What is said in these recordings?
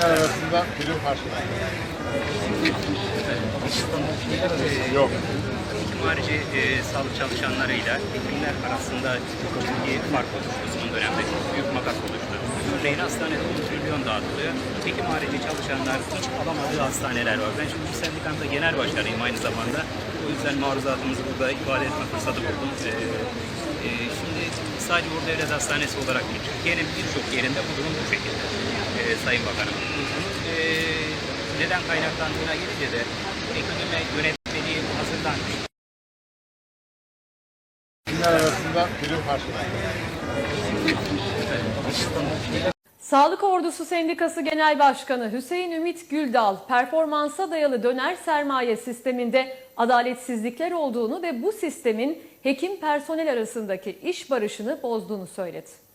Hekimler arasında farkı var. Yok. Harici e, sağlık çalışanlarıyla hekimler arasında çok ciddi fark oluştu son dönemde. Çok büyük makas oluştu. Örneğin hastanede 10 trilyon dağıtılıyor. Hekim harici çalışanlar hiç alamadığı hastaneler var. Ben şimdi bu sendikanın da genel başkanıyım aynı zamanda. O yüzden maruzatımızı burada ifade etme fırsatı buldum. E, e, şimdi sadece Uğur Devlet Hastanesi olarak değil, Türkiye'nin birçok yerinde bu durum bu şekilde. E, Sayın Bakanım. Bunun e, neden kaynaklandığına gelince de ekonomi yönetmeliği hazırlanmış. Hekimler arasında prim farkı. Sağlık Ordusu Sendikası Genel Başkanı Hüseyin Ümit Güldal, performansa dayalı döner sermaye sisteminde adaletsizlikler olduğunu ve bu sistemin hekim personel arasındaki iş barışını bozduğunu söyledi.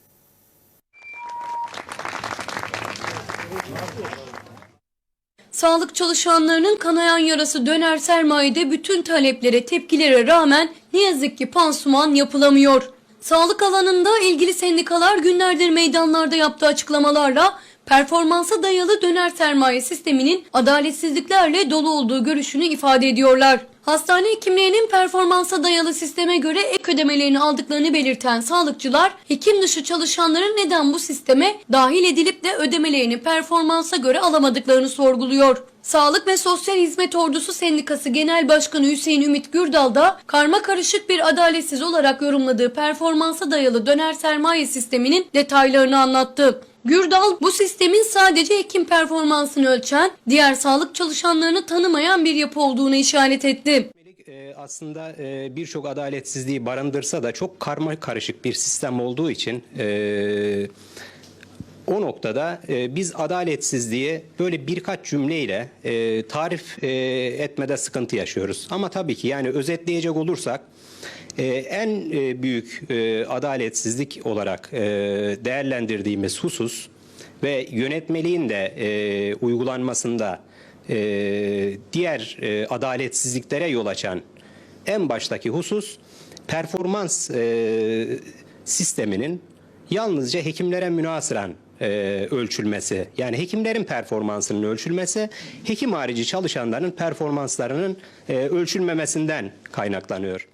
Sağlık çalışanlarının kanayan yarası döner sermayede bütün taleplere, tepkilere rağmen ne yazık ki pansuman yapılamıyor. Sağlık alanında ilgili sendikalar günlerdir meydanlarda yaptığı açıklamalarla performansa dayalı döner sermaye sisteminin adaletsizliklerle dolu olduğu görüşünü ifade ediyorlar. Hastane hekimlerinin performansa dayalı sisteme göre ek ödemelerini aldıklarını belirten sağlıkçılar, hekim dışı çalışanların neden bu sisteme dahil edilip de ödemelerini performansa göre alamadıklarını sorguluyor. Sağlık ve Sosyal Hizmet Ordusu Sendikası Genel Başkanı Hüseyin Ümit Gürdal da karma karışık bir adaletsiz olarak yorumladığı performansa dayalı döner sermaye sisteminin detaylarını anlattı. Gürdal bu sistemin sadece hekim performansını ölçen, diğer sağlık çalışanlarını tanımayan bir yapı olduğunu işaret etti. E, aslında e, birçok adaletsizliği barındırsa da çok karma karışık bir sistem olduğu için e, o noktada biz adaletsizliği böyle birkaç cümleyle tarif etmede sıkıntı yaşıyoruz. Ama tabii ki yani özetleyecek olursak e, en e, büyük e, adaletsizlik olarak e, değerlendirdiğimiz husus ve yönetmeliğin de uygulanmasında diğer adaletsizliklere yol açan en baştaki husus performans sisteminin yalnızca hekimlere münasıran e, ölçülmesi. Yani hekimlerin performansının ölçülmesi, hekim harici çalışanların performanslarının e, ölçülmemesinden kaynaklanıyor.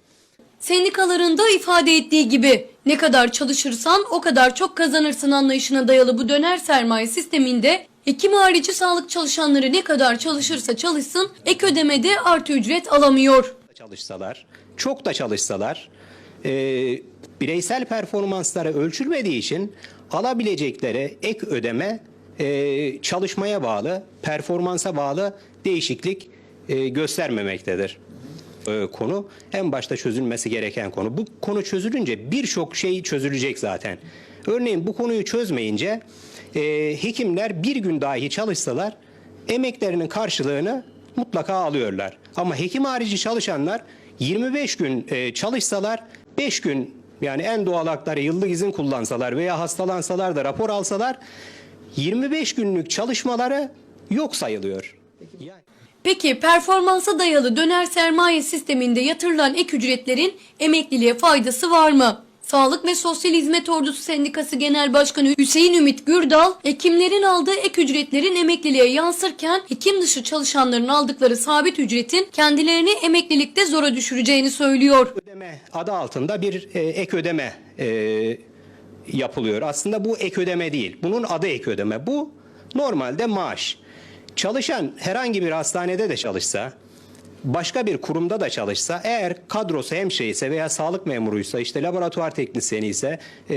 Sendikalarında ifade ettiği gibi ne kadar çalışırsan o kadar çok kazanırsın anlayışına dayalı bu döner sermaye sisteminde hekim harici sağlık çalışanları ne kadar çalışırsa çalışsın ek ödemede artı ücret alamıyor. çalışsalar, çok da çalışsalar e, bireysel performansları ölçülmediği için alabilecekleri ek ödeme e, çalışmaya bağlı, performansa bağlı değişiklik e, göstermemektedir. E, konu en başta çözülmesi gereken konu. Bu konu çözülünce birçok şey çözülecek zaten. Örneğin bu konuyu çözmeyince e, hekimler bir gün dahi çalışsalar emeklerinin karşılığını mutlaka alıyorlar. Ama hekim harici çalışanlar 25 gün e, çalışsalar 5 gün yani en doğal hakları yıllık izin kullansalar veya hastalansalar da rapor alsalar 25 günlük çalışmaları yok sayılıyor. Yani Peki performansa dayalı döner sermaye sisteminde yatırılan ek ücretlerin emekliliğe faydası var mı? Sağlık ve Sosyal Hizmet Ordusu Sendikası Genel Başkanı Hüseyin Ümit Gürdal, hekimlerin aldığı ek ücretlerin emekliliğe yansırken hekim dışı çalışanların aldıkları sabit ücretin kendilerini emeklilikte zora düşüreceğini söylüyor. ödeme adı altında bir e, ek ödeme e, yapılıyor. Aslında bu ek ödeme değil. Bunun adı ek ödeme. Bu normalde maaş. Çalışan herhangi bir hastanede de çalışsa, başka bir kurumda da çalışsa, eğer kadrosu hemşire veya sağlık memuruysa, işte laboratuvar teknisyeni ise, e,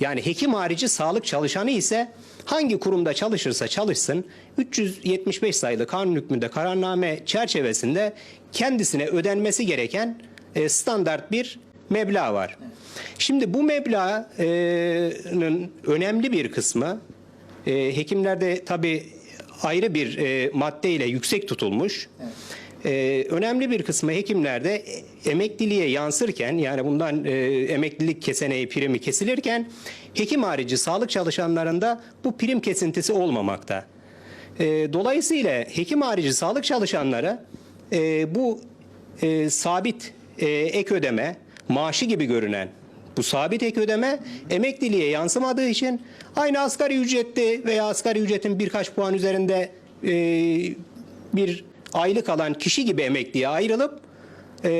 yani hekim harici sağlık çalışanı ise hangi kurumda çalışırsa çalışsın 375 sayılı kanun hükmünde kararname çerçevesinde kendisine ödenmesi gereken e, standart bir meblağ var. Şimdi bu meblağın önemli bir kısmı e, hekimlerde tabii ayrı bir e, maddeyle yüksek tutulmuş. E, önemli bir kısmı hekimlerde emekliliğe yansırken yani bundan e, emeklilik keseneği primi kesilirken hekim harici sağlık çalışanlarında bu prim kesintisi olmamakta. E, dolayısıyla hekim harici sağlık çalışanları e, bu e, sabit e, ek ödeme maaşı gibi görünen Bu sabit ek ödeme emekliliğe yansımadığı için aynı asgari ücretli veya asgari ücretin birkaç puan üzerinde e, bir aylık alan kişi gibi emekliye ayrılıp e,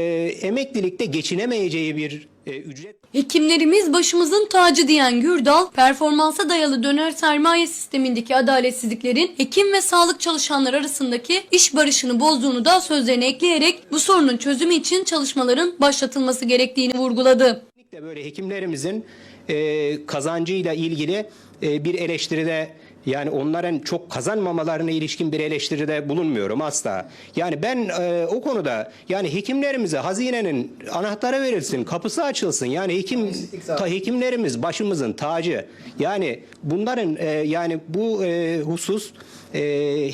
emeklilikte geçinemeyeceği bir e, ücret Hekimlerimiz başımızın tacı diyen Gürdal, performansa dayalı döner sermaye sistemindeki adaletsizliklerin hekim ve sağlık çalışanlar arasındaki iş barışını bozduğunu da sözlerine ekleyerek bu sorunun çözümü için çalışmaların başlatılması gerektiğini vurguladı. Kesinlikle böyle hekimlerimizin e, kazancıyla ilgili e, bir eleştiride yani onların çok kazanmamalarına ilişkin bir eleştiride bulunmuyorum asla. Yani ben e, o konuda yani hekimlerimize hazinenin anahtarı verilsin, kapısı açılsın. Yani hekim ta, hekimlerimiz başımızın tacı. Yani bunların e, yani bu e, husus e,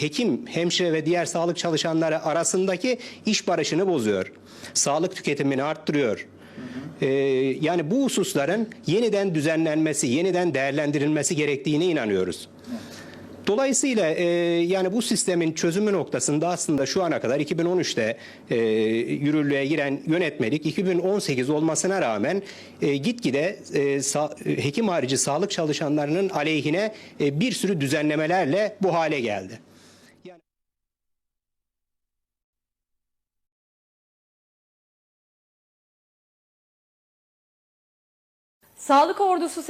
hekim, hemşire ve diğer sağlık çalışanları arasındaki iş barışını bozuyor. Sağlık tüketimini arttırıyor. Ee, yani bu hususların yeniden düzenlenmesi, yeniden değerlendirilmesi gerektiğine inanıyoruz. Dolayısıyla e, yani bu sistemin çözümü noktasında aslında şu ana kadar 2013'te e, yürürlüğe giren yönetmelik 2018 olmasına rağmen e, gitgide e, sa- e, hekim harici sağlık çalışanlarının aleyhine e, bir sürü düzenlemelerle bu hale geldi. Sağlık ordusu